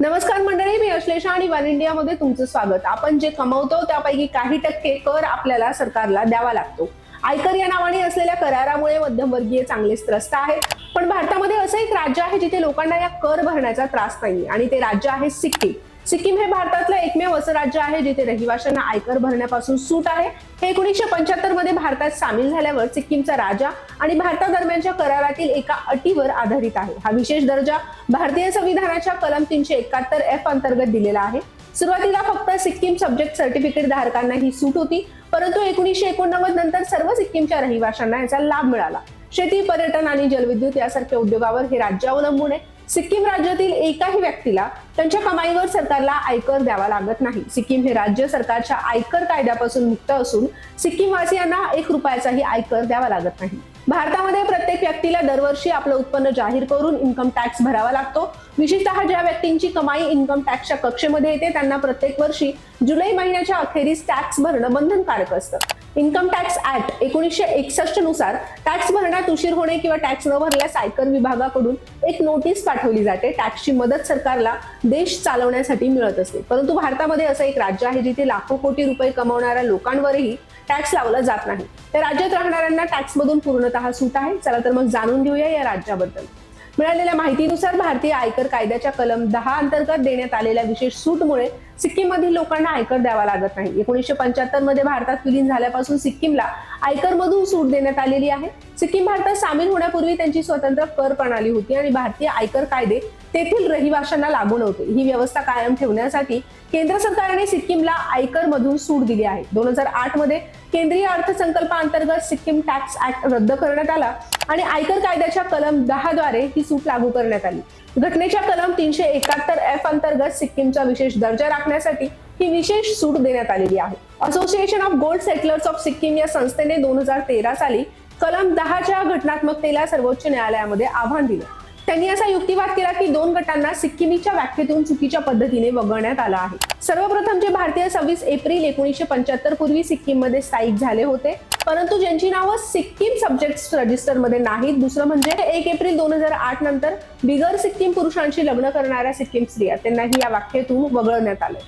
नमस्कार मंडळी मी अश्लेषा आणि वन इंडियामध्ये तुमचं स्वागत. आपण जे कमवतो त्यापैकी काही टक्के कर आपल्याला सरकारला द्यावा लागतो. आयकर या नावाने असलेल्या करारामुळे मध्यमवर्गीय चांगलेच त्रस्त आहेत. पण भारतामध्ये असं एक राज्य आहे जिथे लोकांना या कर भरण्याचा त्रास नाही आणि ते राज्य आहे सिक्कीम. सिक्कीम हे भारतातलं एकमेव असं राज्य आहे जिथे रहिवाशांना आयकर भरण्यापासून सूट आहे. हे एकोणीसशे पंच्याहत्तरमध्ये भारतात सामील झाल्यावर सिक्कीमचा राजा आणि भारतादरम्यानच्या करारातील एका अटीवर आधारित आहे. हा विशेष दर्जा भारतीय संविधानाच्या कलम तीनशे एकाहत्तर एफ अंतर्गत दिलेला आहे. सुरुवातीला फक्त सिक्कीम सब्जेक्ट सर्टिफिकेट धारकांना ही सूट होती परंतु एकोणीसशे एकोणनव्वद नंतर सर्व सिक्कीमच्या रहिवाशांना याचा लाभ मिळाला. शेती पर्यटन आणि जलविद्युत यासारख्या उद्योगावर हे राज्य अवलंबून आहे. सिक्कीम राज्यातील एकाही व्यक्तीला त्यांच्या कमाईवर सरकारला आयकर द्यावा लागत नाही. सिक्कीम हे राज्य सरकारच्या आयकर कायद्यापासून मुक्त असून सिक्कीमवासियांना एक रुपयाचाही आयकर द्यावा लागत नाही. भारतामध्ये प्रत्येक व्यक्तीला दरवर्षी आपलं उत्पन्न जाहीर करून इन्कम टॅक्स भरावा लागतो. विशेषतः ज्या व्यक्तींची कमाई इन्कम टॅक्सच्या कक्षेमध्ये येते त्यांना प्रत्येक वर्षी जुलै महिन्याच्या अखेरीस टॅक्स भरणं बंधनकारक असतं. इन्कम टॅक्स ऍक्ट एकोणीसशे एकसष्टनुसार टॅक्स भरण्यात उशीर होणे किंवा टॅक्स न भरल्यास आयकर विभागाकडून एक नोटीस पाठवली जाते. टॅक्सची मदत सरकारला देश चालवण्यासाठी मिळत असते. परंतु भारतामध्ये असं एक राज्य आहे जिथे लाखो कोटी रुपये कमावणाऱ्या लोकांवरही टॅक्स लावला जात नाही. त्या राज्यात राहणाऱ्यांना टॅक्समधून पूर्णतः सूट आहे. चला तर मग जाणून घेऊया या राज्याबद्दल. मिळालेल्या माहितीनुसार भारतीय आयकर कायद्याच्या कलम दहा अंतर्गत देण्यात आलेल्या विशेष सूटमुळे सिक्कीममधील लोकांना आयकर द्यावा लागत नाही. एकोणीसशे पंच्याहत्तरमध्ये भारतात विलीन झाल्यापासून सिक्कीमला आयकरमधून सूट देण्यात आलेली आहे. सिक्कीम भारतात सामील होण्यापूर्वी त्यांची स्वतंत्र कर प्रणाली होती आणि भारतीय आयकर कायदे तेथील रहिवाशांना लागू नव्हते ही व्यवस्था कायम ठेवण्यासाठी केंद्र सरकारने सिक्कीमला आयकर मधून सूट दिली आहे. दोन हजार आठमध्ये केंद्रीय अर्थसंकल्पाअंतर्गत सिक्कीम टॅक्स ऍक्ट रद्द करण्यात आला. आणि आयकर कायद्याच्या कलम दहा द्वारे ही सूट लागू करण्यात आली. घटनेच्या कलम तीनशे एकाहत्तर एफ अंतर्गत सिक्कीमचा विशेष दर्जा राखण्यासाठी ही विशेष सूट देण्यात आलेली आहे. Association of gold settlers of Sikkim या संस्थेने दोन हजार तेरा साली कलम दहाच्या घटनात्मकतेला सर्वोच्च न्यायालयामध्ये आव्हान दिलं. त्यांनी असा युक्तिवाद केला की दोन गटांना सिक्कीमीच्या व्याख्येतून चुकीच्या पद्धतीने वगळण्यात आलं आहे. सर्वप्रथम जे भारतीय सव्वीस एप्रिल एकोणीसशे पंच्याहत्तर पूर्वी सिक्कीममध्ये स्थायिक झाले होते परंतु ज्यांची नावं सिक्कीम सब्जेक्ट रजिस्टरमध्ये नाहीत दुसरं म्हणजे एक एप्रिल दोन हजार आठ नंतर बिगर सिक्कीम पुरुषांशी लग्न करणाऱ्या सिक्कीम स्त्रिया त्यांनाही या व्याख्येतून वगळण्यात आले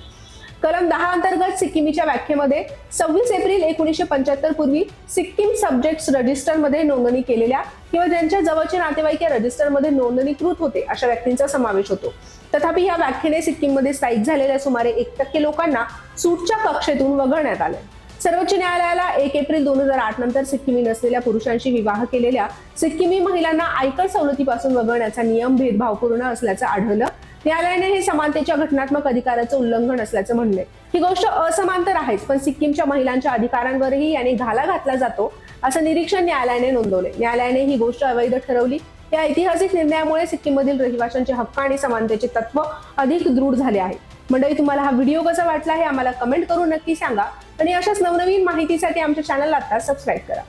कलम दहा अंतर्गत सिक्कीमीच्या व्याख्येमध्ये सव्वीस एप्रिल एकोणीसशे पंच्याहत्तर पूर्वी सिक्कीम सब्जेक्ट रजिस्टरमध्ये नोंदणी केलेल्या किंवा ज्यांच्या जवळचे नातेवाईक या रजिस्टरमध्ये नोंदणीकृत होते अशा व्यक्तींचा समावेश होतो. तथापि या व्याख्येने सिक्कीममध्ये स्थायिक झालेल्या सुमारे एक टक्के लोकांना सूटच्या कक्षेतून वगळण्यात आलं. सर्वोच्च न्यायालयाला एक एप्रिल दोन हजार आठ नंतर सिक्कीमी नसलेल्या पुरुषांशी विवाह केलेल्या सिक्कीमी महिलांना आयकर सवलतीपासून वगळण्याचा नियम भेदभावपूर्ण असल्याचं आढळलं. न्यायालयाने हे समानतेच्या घटनात्मक अधिकाराचं उल्लंघन असल्याचं म्हणले. ही गोष्ट असमांतर आहेच पण सिक्कीमच्या महिलांच्या अधिकारांवरही याने घाला घातला जातो असं निरीक्षण न्यायालयाने नोंदवले. न्यायालयाने ही गोष्ट अवैध ठरवली. या ऐतिहासिक निर्णयामुळे सिक्कीममधील रहिवाशांचे हक्क आणि समानतेचे तत्व अधिक दृढ झाले आहे मंडळी तुम्हाला हा व्हिडिओ कसा वाटला हे आम्हाला कमेंट करून नक्की सांगा. आणि अशाच नवनवीन माहितीसाठी आमच्या चॅनलला आता सबस्क्राईब करा.